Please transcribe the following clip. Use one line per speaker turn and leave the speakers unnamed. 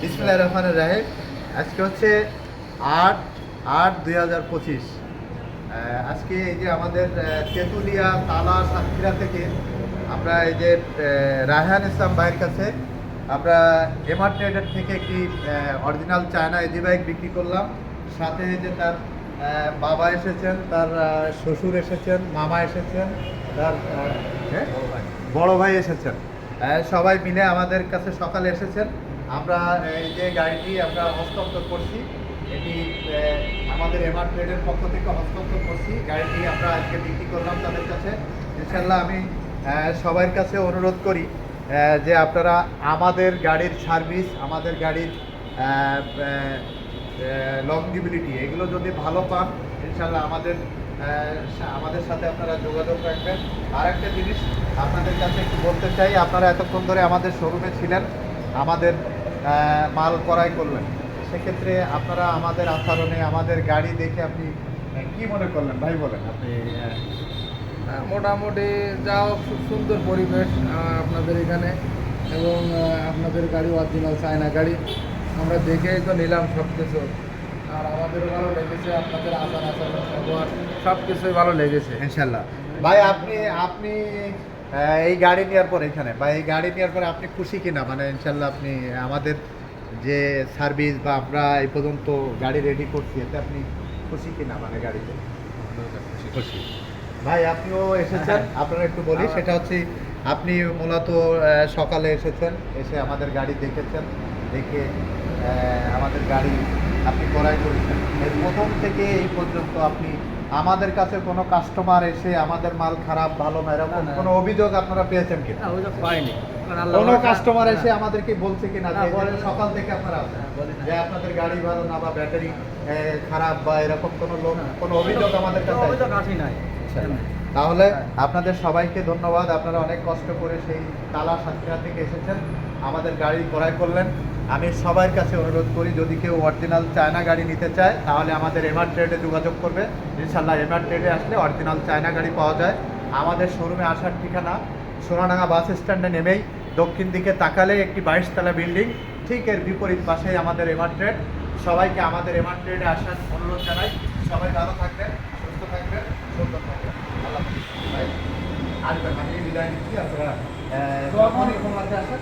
বিসমুল্লাহ রহমান রাহেব আজকে হচ্ছে আট আট দুই হাজার পঁচিশ। আজকে এই যে আমাদের তেঁতুলিয়া, তালা, সাতক্ষীরা থেকে আমরা এই যে রায়হান ইসলাম বাইক কাছে আমরা এমআর ট্রেডার থেকে একটি অরিজিনাল চায়না এজি বাইক বিক্রি করলাম। সাথে যে তার বাবা এসেছেন, তার শ্বশুর এসেছেন, মামা এসেছেন, তার বড় ভাই। এসেছেন। সবাই মিলে আমাদের কাছে সকালে এসেছেন। আমরা এই যে গাড়িটি আমরা হস্তান্তর করছি এটি আমাদের এমআর ট্রেডের পক্ষ থেকে হস্তান্তর করছি। গাড়িটি আমরা আজকে বিক্রি করলাম তাদের কাছে। ইনশাল্লাহ আমি সবার কাছে অনুরোধ করি যে আপনারা আমাদের গাড়ির সার্ভিস আমাদের গাড়ির লংজিবিলিটি এগুলো যদি ভালো পান ইনশাল্লাহ আমাদের আমাদের সাথে আপনারা যোগাযোগ রাখবেন। আর একটা জিনিস আপনাদের কাছে একটু বলতে চাই, আপনারা এতক্ষণ ধরে আমাদের শোরুমে ছিলেন, আমাদের মাল করাই করলেন। সেক্ষেত্রে আপনারা আমাদের আচরণে, আমাদের গাড়ি দেখে আপনি কি মনে করলেন? ভাই, বলেন আপনি
মোটামুটি যাও খুব সুন্দর পরিবেশ আপনাদের এখানে। এবং আপনাদের গাড়ি অরিজিনাল চায়না গাড়ি। আমরা দেখেই তো নিলাম সব কিছু আর আমাদেরও ভালো লেগেছে আপনাদের আচার আচরণ ব্যবহার সব কিছুই ভালো লেগেছে।
ইনশাল্লাহ। ভাই আপনি আপনি এই গাড়ি নেওয়ার পর এখানে বা এই গাড়ি নেওয়ার পরে আপনি খুশি কিনা? মানে ইনশাল্লাহ আপনি আমাদের যে সার্ভিস বা আমরা এই পর্যন্ত গাড়ি রেডি করছি এতে আপনি খুশি কিনা মানে গাড়িতে? খুশি। ভাই আপনিও এসেছেন। আপনারা একটু বলি সেটা হচ্ছে আপনি মূলত সকালে এসেছেন এসে আমাদের গাড়ি দেখেছেন দেখে আমাদের গাড়ি আপনি ক্রয় করেছেন এর প্রথম থেকে এই পর্যন্ত আপনি আমাদের কাছে কোনো কাস্টমার এসে আমাদের মাল খারাপ ভালো না এরকম। কোনো অভিযোগ আপনারা পেয়েছেন
ওইটা পাইনি
কোনো কাস্টমার এসে
হ্যাঁ।
আমাদেরকে বলছে কিনা
না।
সকাল থেকে আপনারা
হ্যাঁ।
যে আপনাদের গাড়ি ভালো না বা ব্যাটারি খারাপ বা এরকম কোনো লোক কোনো অভিযোগ আমাদের কাছে
অভিযোগ
আসেনি? তাহলে। আপনাদের সবাইকে ধন্যবাদ। আপনারা অনেক কষ্ট করে সেই তালা সাতক্ষীরা থেকে এসেছেন। আমাদের গাড়ি ক্রয় করলেন। আমি সবার কাছে অনুরোধ করি, যদি কেউ অরিজিনাল চায়না গাড়ি নিতে চায়, তাহলে আমাদের এমআর ট্রেডে যোগাযোগ করবে। ইনশাল্লাহ এমআর ট্রেডে আসলে অরিজিনাল চায়না গাড়ি পাওয়া যায়। আমাদের শোরুমে আসার ঠিকানা সোনাডাঙ্গা বাস স্ট্যান্ডে নেমেই দক্ষিণ দিকে তাকালে একটি বাইশতলা বিল্ডিং, ঠিক এর বিপরীত পাশেই আমাদের এমআর ট্রেড সবাইকে আমাদের এমআর ট্রেডে আসার অনুরোধ জানাই। সবাই ভালো থাকবেন। আল্লাহ আমি বিদায় নিচ্ছি আপনারা আসেন।